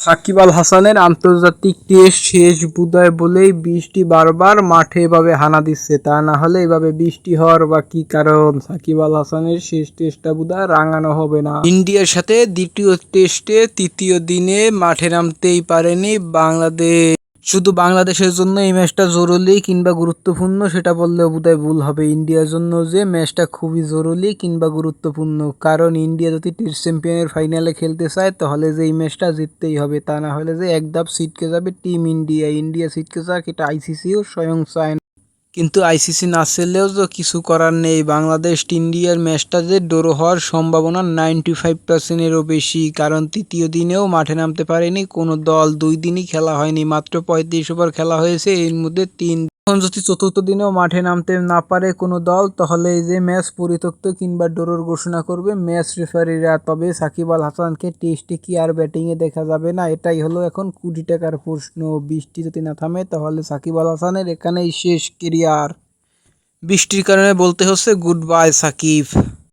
সাকিব আল হাসানের আন্তর্জাতিক টেস্ট শেষ বুদায় বলেই বৃষ্টি বারবার মাঠে এভাবে হানা দিচ্ছে। তা না হলে এভাবে বৃষ্টি হওয়ার বা কি কারণ? সাকিব আল হাসানের শেষ টেস্টটা বুদায় রাঙানো হবে না। ইন্ডিয়ার সাথে দ্বিতীয় টেস্টে তৃতীয় দিনে মাঠে নামতেই পারেনি বাংলাদেশ। শুধু বাংলাদেশের জন্য এই ম্যাচটা জরুরি কিংবা গুরুত্বপূর্ণ সেটা বললে বোধহয় ভুল হবে। ইন্ডিয়ার জন্য যে ম্যাচটা খুবই জরুরি কিংবা গুরুত্বপূর্ণ। কারণ ইন্ডিয়া যদি টেস্ট চ্যাম্পিয়নের ফাইনালে খেলতে চায়, তাহলে যে এই ম্যাচটা জিততেই হবে। তা না হলে যে একধাপ সিটকে যাবে টিম ইন্ডিয়া। ইন্ডিয়া সিটকে যাক, এটা আইসিসিও স্বয়ং চায় কিন্তু আইসিসি না চাইলেও তো কিছু করার নেই। বাংলাদেশ ইন্ডিয়ার ম্যাচটা যে ড্র হওয়ার সম্ভাবনা নাইনটি ফাইভ পার্সেন্টেরও বেশি, কারণ তৃতীয় দিনেও মাঠে নামতে পারেনি কোনো দল। দুই দিনই খেলা হয়নি, মাত্র পঁয়ত্রিশ ওভার খেলা হয়েছে, এর মধ্যে তিন এখন যদি চতুর্থ দিনেও মাঠে নামতে না পারে কোনো দল, তাহলে এই যে ম্যাচ পরিত্যক্ত কিংবা ডোরোর ঘোষণা করবে ম্যাচ রেফারিরা। তবে সাকিব আল হাসানকে টেস্টে কি আর ব্যাটিংয়ে দেখা যাবে না, এটাই হলো এখন কুড়ি টাকার প্রশ্ন। বৃষ্টি যদি না থামে, তাহলে সাকিব আল হাসানের এখানেই শেষ কেরিয়ার বৃষ্টির কারণে বলতে হচ্ছে গুড বাই সাকিব।